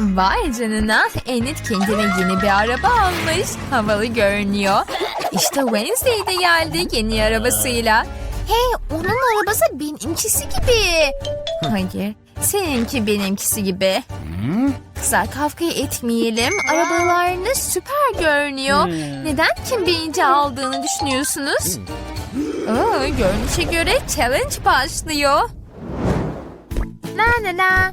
Vay canına Enid kendine yeni bir araba almış. Havalı görünüyor. İşte Wednesday de geldi yeni arabasıyla. Hey onun arabası benimkisi gibi. Hayır seninki benimkisi gibi. Kızlar kavga etmeyelim. Arabalarınız süper görünüyor. Neden kim birinci aldığını düşünüyorsunuz? Aa, görünüşe göre challenge başlıyor. La la la.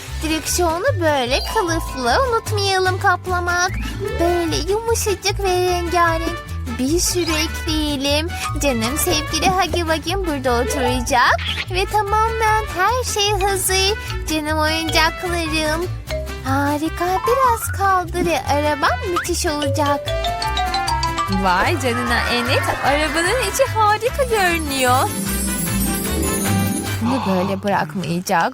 Direksiyonu böyle kılıflı unutmayalım kaplamak. Böyle yumuşacık ve rengarenk bir sürü ekleyelim. Canım sevgili Hagi Vagim burada oturacak. Ve tamamen her şey hazır. Canım oyuncaklarım. Harika biraz kaldı ve arabam müthiş olacak. Vay canına Enet, arabanın içi harika görünüyor. Bunu böyle bırakmayacak.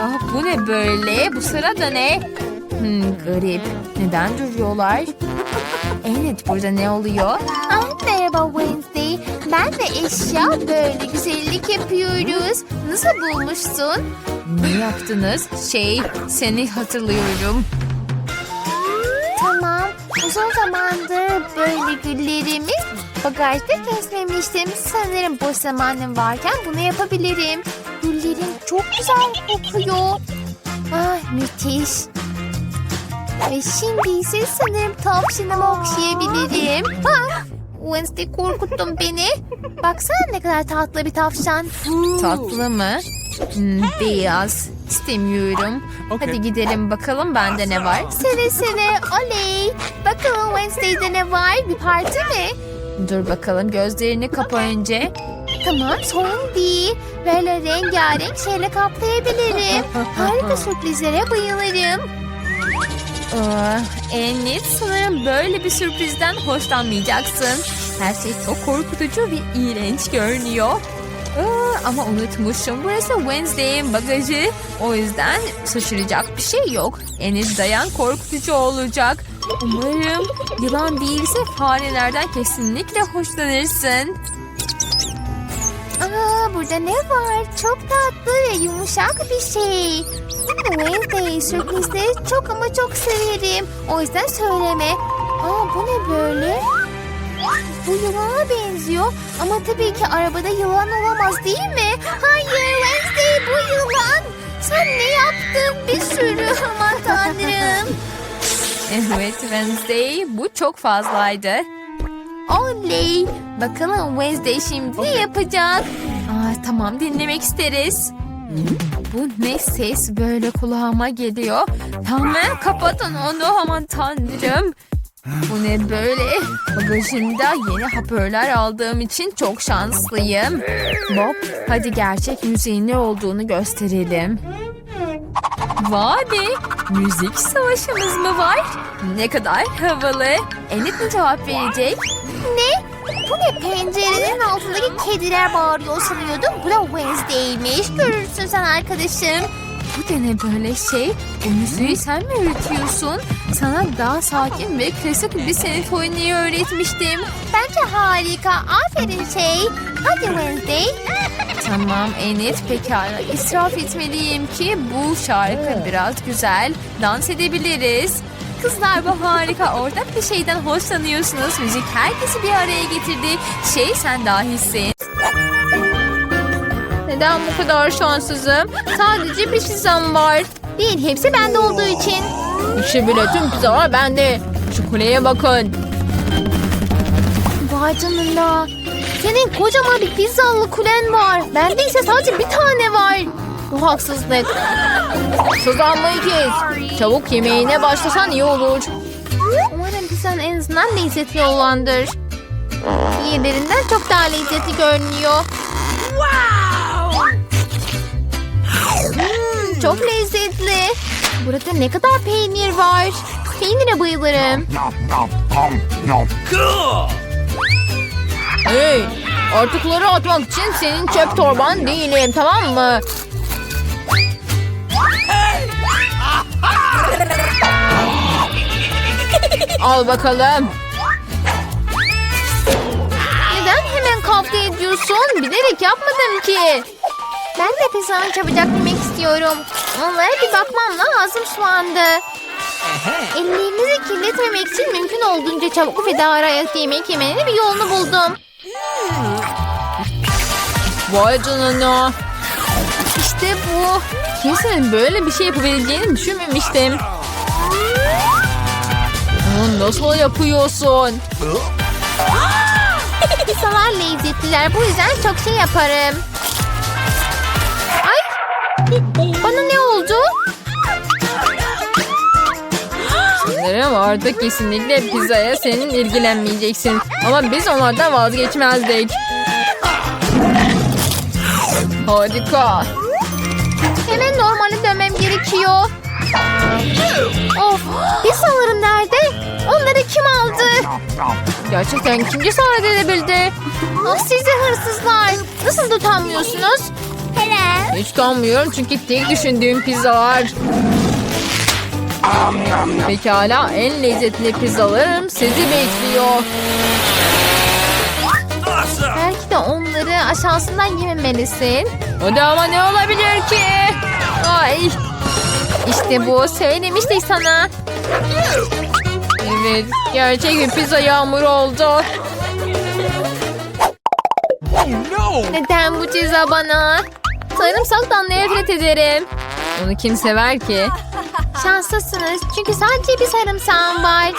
Ah bu ne böyle? Bu sırada ne? Hmm, garip. Neden duruyorlar? Evet burada ne oluyor? Ah, merhaba Wednesday. Ben de eşya böyle güzellik yapıyoruz. Nasıl bulmuşsun? Ne yaptınız? Şey seni hatırlıyorum. tamam. Uzun zamandır böyle güllerimi bagajda kesmemiştim. Sanırım boş zamanım varken bunu yapabilirim. Güllerim çok güzel kokuyor. Ah müthiş. Ve şimdi ise sanırım tavşanımı okşayabilirim. Ah, Wednesday korkuttun beni. Baksana ne kadar tatlı bir tavşan. Tatlı mı? Hmm, beyaz. İstemiyorum. Hadi gidelim bakalım bende ne var. Seve seve oley. Bakalım Wednesday'de ne var? Bir parti mi? Dur bakalım gözlerini kapa önce. Tamam sorun değil. Böyle rengarenk şeyle kaplayabilirim. Harika sürprizlere bayılırım. Aa, Enlit sanırım böyle bir sürprizden hoşlanmayacaksın. Her şey çok korkutucu ve iğrenç görünüyor. Aa, ama unutmuşum burası Wednesday'in bagajı. O yüzden şaşıracak bir şey yok. Enlit dayan korkutucu olacak. Umarım yılan değilse farelerden kesinlikle hoşlanırsın. Aa, burada ne var? Çok tatlı ve yumuşak bir şey. Wednesday sürprizleri çok ama çok severim. O yüzden söyleme. Aa, bu ne böyle? Bu yılana benziyor ama tabii ki arabada yılan olamaz değil mi? Hayır Wednesday bu yılan. Sen ne yaptın bir sürü aman tanrım. Evet Wednesday bu çok fazlaydı. Oley. Bakalım Wednesday şimdi ne yapacak? Aa, tamam dinlemek isteriz. Bu ne ses böyle kulağıma geliyor. Tamam kapatın onu aman tanrım. Bu ne böyle? Bagajımda yeni hoparlör aldığım için çok şanslıyım. Bob hadi gerçek müziğin ne olduğunu gösterelim. Vay be! Müzik savaşımız mı var? Ne kadar havalı. Enid mi cevap verecek? Ne? Bu ne pencerenin altındaki kediler bağırıyor sanıyordum. Bu da Wednesday'miş. Görürsün sen arkadaşım. Bu da ne böyle şey? Bu müziği sen mi öğretiyorsun? Sana daha sakin ve klasik bir senfoniyi öğretmiştim. Bence harika. Aferin şey. Hadi Wednesday. Tamam Enid pekala israf etmeliyim ki bu şarkı biraz güzel. Dans edebiliriz. Kızlar bu harika. Ortak bir şeyden hoşlanıyorsunuz. Müzik herkesi bir araya getirdi. Şey sen dahisin. Neden bu kadar şanssızım? Sadece bir pizzam var. Değil hepsi bende olduğu için. İşte bile tüm pizzalar bende. Şu kuleye bakın. Vay canına. Senin kocaman bir pizzalı kulen var. Bende ise sadece bir tane var. Bu haksızlık. Sızlanmayı kes. Çabuk yemeğine başlasan iyi olur. Umarım pizzan en azından lezzetli olandır. Diğerlerinden çok daha lezzetli görünüyor. Hmm, çok lezzetli. Burada ne kadar peynir var. Peynire bayılırım. Hey, artıkları atmak için senin çöp torban değilim tamam mı? Al bakalım. Neden hemen kavga ediyorsun? Bilerek yapmadım ki. Ben de pizzanı çabucak yemek istiyorum. Onlara bir bakmam lazım şu anda. Ellerinizi kirletmemek için mümkün olduğunca çabuk ve daha rahat yemek yemenin bir yolunu buldum. Vay canına. İşte bu. Kimsenin böyle bir şey yapabileceğini düşünmemiştim. Bunu nasıl yapıyorsun? Pizzalar lezzetliler. Bu yüzden çok şey yaparım. Ay! Bana ne oldu? Sanırım artık kesinlikle pizzaya senin ilgilenmeyeceksin. Ama biz onlardan vazgeçmezdik. Harika. Hemen normale dönmem gerekiyor. Of! Pizzalarım nerede? Onları kim aldı? Gerçekten kim cesaret edebildi? Ah sizi hırsızlar. Nasıl tutamıyorsunuz? Hele. Hiç kalmıyorum çünkü tek düşündüğüm pizzalar. Pekala en lezzetli pizzalarım sizi bekliyor. Belki de onları aşağısından yememelisin. Hadi ama ne olabilir ki? Ay. İşte bu söylemiştik sana. Evet, gerçek bir pizza yağmuru oldu. Neden bu ceza bana? Sarımsaktan nefret ederim. Onu kim sever ki? Şanslısınız çünkü sadece bir sarımsağım var.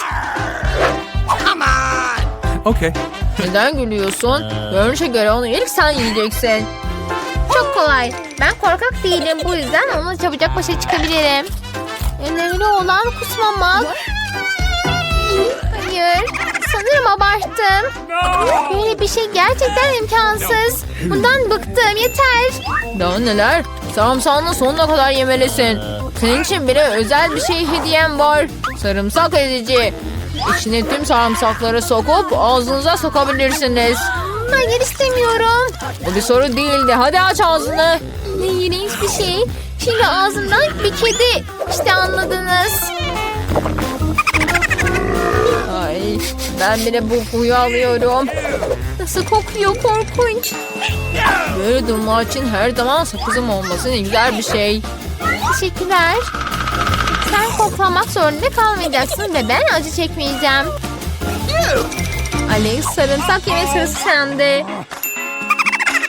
Okay. Neden gülüyorsun? Görünüşe göre onu ilk sen yiyeceksin. Çok kolay. Ben korkak değilim bu yüzden onunla çabucak başa çıkabilirim. Önemli olan kusmamak. Hayır. Sanırım abarttım. Böyle bir şey gerçekten imkansız. Bundan bıktım yeter. Daha neler? Sarımsağını sonuna kadar yemelisin. Senin için bile özel bir şey hediyem var. Sarımsak ezici. İçine tüm sarımsakları sokup ağzınıza sokabilirsiniz. Hayır istemiyorum. Bu bir soru değildi. Hadi aç ağzını. İğrenç bir şey. Şimdi ağzımdan bir kedi. İşte anladınız. Ay, ben bile bu kokuyu alıyorum. Nasıl kokuyor korkunç. Böyle durumlar için her zaman sakızım olması ne güzel bir şey. Teşekkürler. Sen koklamak zorunda kalmayacaksın ve ben acı çekmeyeceğim. Alex sarımsak yeme sırası sende.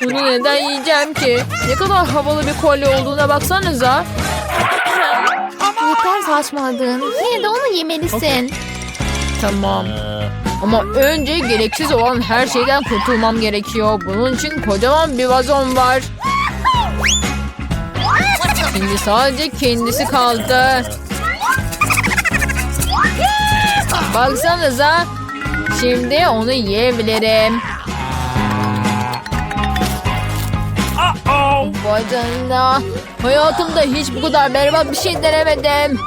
Bunu neden yiyeceğim ki? Ne kadar havalı bir kolye olduğuna baksanıza. Yeter saçmaladın. Yine de onu yemelisin. Tamam. Ama önce gereksiz olan her şeyden kurtulmam gerekiyor. Bunun için kocaman bir vazon var. Şimdi sadece kendisi kaldı. Baksanıza. Şimdi onu yiyebilirim. Vay canına. Hayatımda hiç bu kadar berbat bir şey denemedim.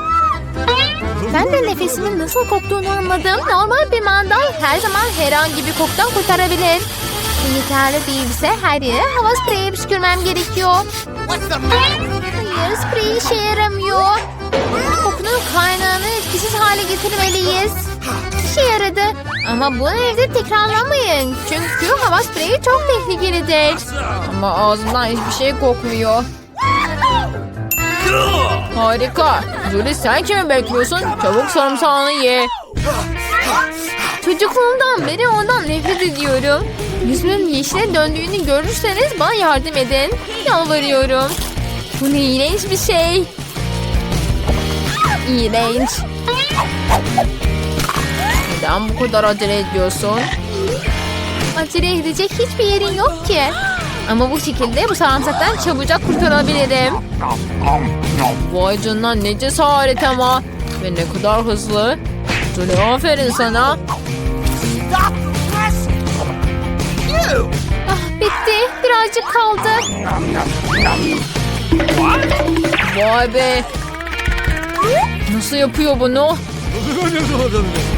Ben de nefesimin nasıl koktuğunu anladım. Normal bir mandal her zaman herhangi bir koktan kurtarabilir. Yeterli değilse her yere hava spreyi püskürmem gerekiyor. Hayır sprey işe yaramıyor. Kokunun kaynağını etkisiz hale getirmeliyiz. İşe yaradı. Ama bunu evde tekrarlamayın. Çünkü hava spreyi çok tehlikelidir. Ama ağzımdan hiçbir şey kokmuyor. Harika. Julie sen kimi bekliyorsun? Çabuk sarımsağını ye. Çocukluğumdan beri ondan nefret ediyorum. Yüzümün yeşile döndüğünü görürseniz bana yardım edin. Yalvarıyorum. Bu ne iğrenç bir şey. İğrenç. Neden bu kadar acele ediyorsun? Acele edecek hiçbir yerin yok ki. Ama bu şekilde bu sarımsaktan çabucak kurtarabilirim. Vay canına ne cesaret ama. Ve ne kadar hızlı. Julie aferin sana. Ah bitti. Birazcık kaldı. Vay be. Nasıl yapıyor bunu?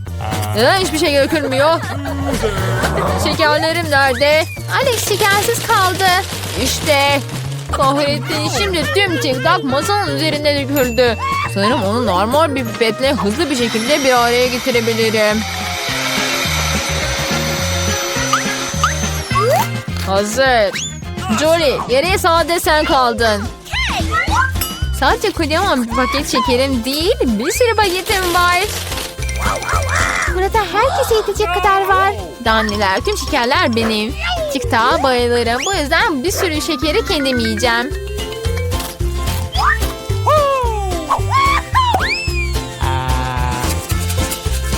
Neden hiçbir şey dökülmüyor? Şekerlerim nerede? Alex şekersiz kaldı. İşte. Kahretsin şimdi tüm TikTok masanın üzerinde döküldü. Sanırım onu normal bir pipetle hızlı bir şekilde bir araya getirebilirim. Hazır. Jolie geriye sade sen kaldın. Sadece kocaman bir paket şekerim değil bir sürü paketim var. Burada herkese yetecek kadar var. Danneler tüm şekerler benim. TikTok'a bayılırım. Bu yüzden bir sürü şekeri kendim yiyeceğim.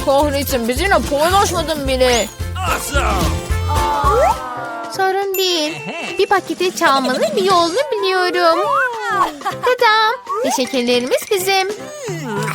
Kahretsin bizimle paylaşmadın bile. Sorun Bir paketi çalmanın bir yolunu biliyorum. Tadam. Ve şekerlerimiz bizim.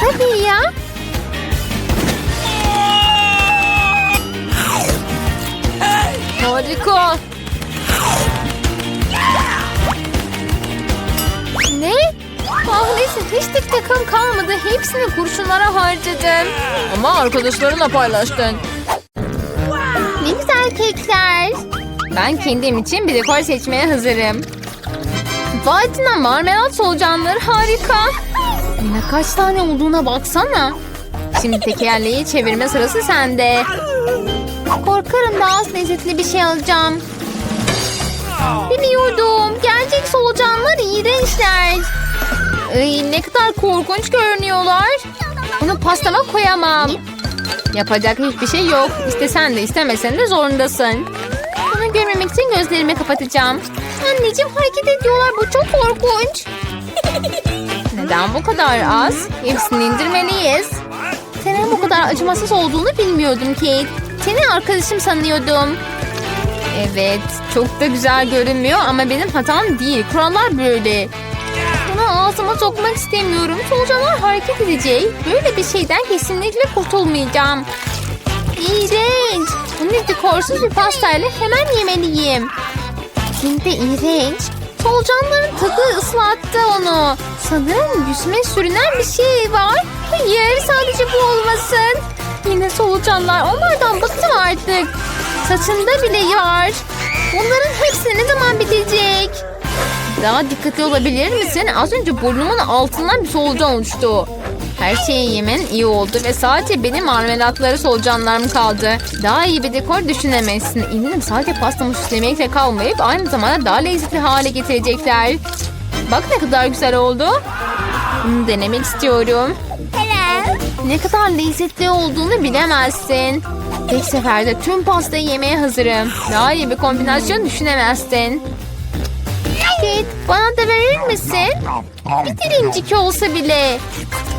Tabii ya. Harika. Ne? Kahretsin hiç tek takım kalmadı. Hepsini kurşunlara harcadım. Ama arkadaşlarınla paylaştın. Ne güzel kekler. Ben kendim için bir dekor seçmeye hazırım. Vay marmelat solucanları harika. Yine kaç tane olduğuna baksana. Şimdi tekerleği çevirme sırası sende. Korkarım daha az lezzetli bir şey alacağım. Biliyordum. Gerçek solucanlar iğrençler. Ay, ne kadar korkunç görünüyorlar. Bunu pastama koyamam. Yapacak hiçbir şey yok. İstesen de istemesen de zorundasın. Bunu görmemek için gözlerimi kapatacağım. Anneciğim hareket ediyorlar. Bu çok korkunç. Neden bu kadar az? Hepsini indirmeliyiz. Senin bu kadar acımasız olduğunu bilmiyordum Kate. Seni arkadaşım sanıyordum. Evet, çok da güzel görünmüyor ama benim hatam değil. Kurallar böyle. Bunu ağzıma sokmak istemiyorum. Solucanlar hareket edecek. Böyle bir şeyden kesinlikle kurtulmayacağım. İğrenç. Bunu dekorsuz bir pastayla hemen yemeliyim. Şimdi iğrenç. Solucanların tadı ıslattı onu. Sanırım yüzüme sürünen bir şey var. Hayır sadece bu olmasın. Yine solucanlar. Onlardan bıktım artık. Saçında bile var. Bunların hepsi ne zaman bitecek? Daha dikkatli olabilir misin? Az önce burnumun altından bir solucan uçtu. Her şeyi yemen iyi oldu ve sadece benim marmelatları solucanlarım kaldı. Daha iyi bir dekor düşünemezsin. Eminim sadece pastamı süslemekle kalmayıp aynı zamanda daha lezzetli hale getirecekler. Bak ne kadar güzel oldu. Bunu denemek istiyorum. Ne kadar lezzetli olduğunu bilemezsin. Tek seferde tüm pastayı yemeye hazırım. Daha iyi bir kombinasyon düşünemezsin. Kate, bana da verir misin? Bir dilimcik olsa bile.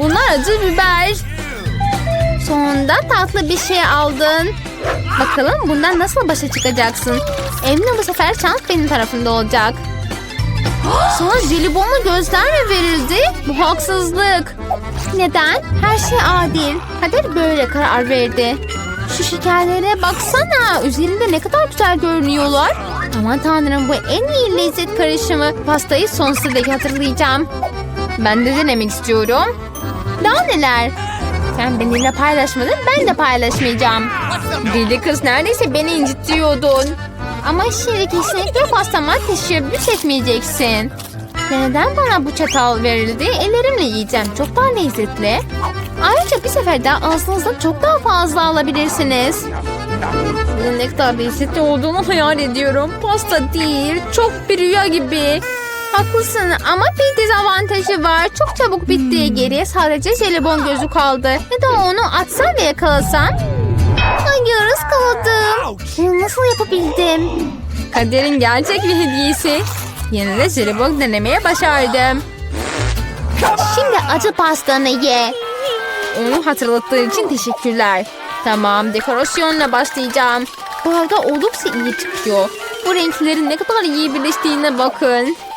Bunlar acı biber. Sonunda tatlı bir şey aldın. Bakalım bundan nasıl başa çıkacaksın? Eminim bu sefer şans benim tarafımda olacak. Sana jelibonla gözler mi verildi? Bu haksızlık. Neden? Her şey adil. Kader böyle karar verdi. Şu şekerlere baksana. Üzerinde ne kadar güzel görünüyorlar. Aman tanrım bu en iyi lezzet karışımı. Pastayı sonsuza dek hatırlayacağım. Ben de denemek istiyorum. Daha neler? Sen benimle paylaşmadın ben de paylaşmayacağım. Deli kız neredeyse beni incitiyordun. Ama şimdi kesinlikle pastama teşebbüs etmeyeceksin. Neden bana bu çatal verildi? Ellerimle yiyeceğim. Çok daha lezzetli. Ayrıca bir seferde ağzınızda çok daha fazla alabilirsiniz. Ne kadar lezzetli olduğunu hayal ediyorum. Pasta değil, çok bir rüya gibi. Haklısın ama bir dezavantajı var. Çok çabuk bitti. Geriye sadece jelibon gözü kaldı. Ya da onu atsam ve yakalasam. Hayır ıskaladım. Bunu nasıl yapabildim? Kaderin gerçek bir hediyesi. Yine de jelibon denemeye başardım. Şimdi acı pastanı ye. Onu hatırlattığı için teşekkürler. Tamam dekorasyonla başlayacağım. Bu arada oldukça iyi çıkıyor. Bu renklerin ne kadar iyi birleştiğine bakın.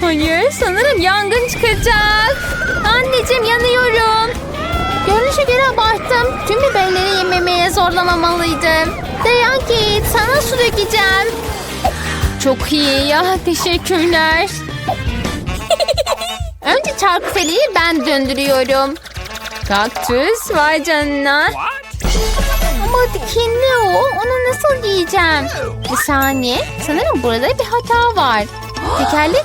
Hayır sanırım yangın çıkacak. Anneciğim yanıyorum. Görünüşe göre abarttım. Tüm biberleri yememeye zorlamamalıydım. Dayan git sana su dökeceğim. Çok iyi ya teşekkürler. Önce çarkıfeliği ben döndürüyorum. Kaktüs vay canına. Ama dikenli o. Onu nasıl giyeceğim? Bir saniye. Sanırım burada bir hata var. Tekerlek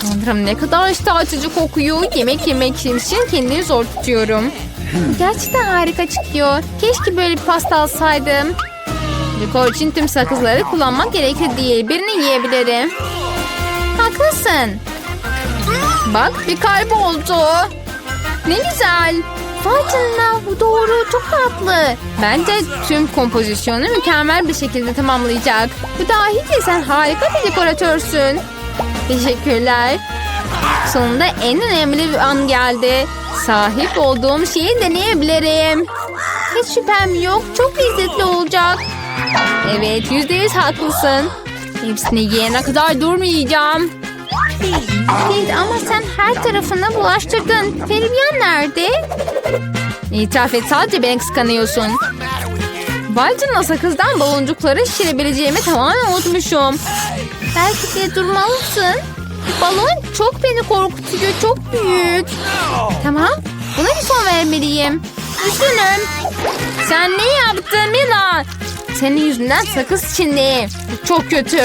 Tanrım ne kadar açıcı kokuyor. Yemek yemek için kendimi zor tutuyorum. Gerçekten harika çıkıyor. Keşke böyle bir pasta alsaydım. Dekor için tüm sakızları kullanmak gerekli değil. Birini yiyebilirim. Haklısın. Bak bir kalp oldu. Ne güzel. Vay canına bu doğru çok tatlı. Bence tüm kompozisyonu mükemmel bir şekilde tamamlayacak. Bu dahi sen harika bir dekoratörsün. Teşekkürler. Sonunda en önemli bir an geldi. Sahip olduğum şeyi deneyebilirim. Hiç şüphem yok. Çok lezzetli olacak. Evet yüzde yüz haklısın. Hepsini yiyene kadar durmayacağım. Evet ama sen her tarafına bulaştırdın. Feribyan nerede? İtiraf et sadece beni kıskanıyorsun. Vay canına sakızdan baloncukları şişirebileceğimi tamamen unutmuşum. Belki de durmalısın. Balon çok beni korkutuyor. Çok büyük. Tamam. Buna bir son vermeliyim. Üzgünüm. Sen ne yaptın Mila? Senin yüzünden sakız içindeyim. Bu çok kötü.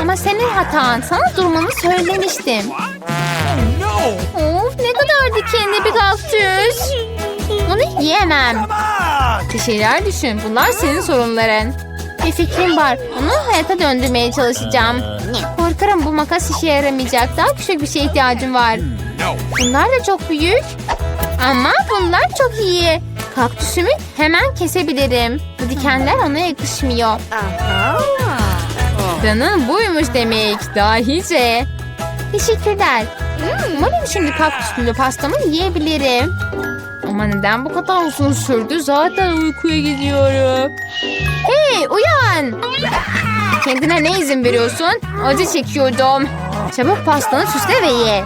Ama senin hatan. Sana durmanı söylemiştim. Of ne kadar dikenli bir kaktüs. Bunu yiyemem. Bir şeyler düşün. Bunlar senin sorunların. Bir fikrim var. Onu hayata döndürmeye çalışacağım. Korkarım bu makas işe yaramayacak. Daha küçük bir şeye ihtiyacım var. Bunlar da çok büyük. Ama bunlar çok iyi. Kaktüsümü hemen kesebilirim. Bu dikenler ona yakışmıyor. Planın buymuş demek. Dahice. Teşekkürler. Umarım şimdi kaktüslü pastamı yiyebilirim. Ama neden bu kadar uzun sürdü? Zaten uykuya gidiyorum. Hey uyan. Kendine ne izin veriyorsun? Acı çekiyordum. Çabuk pastanı süsle ve ye.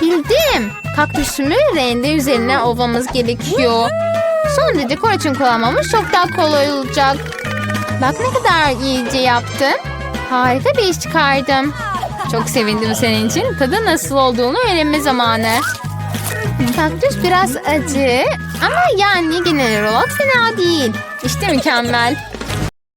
Bildim. Kaktüsümü rende üzerine ovamız gerekiyor. Sonra dekor için kullanmamız çok daha kolay olacak. Bak ne kadar iyice yaptım. Harika bir iş çıkardım. Çok sevindim senin için. Tadı nasıl olduğunu öğrenme zamanı. Kaktüs biraz acı ama yani genel olarak fena değil. İşte mükemmel.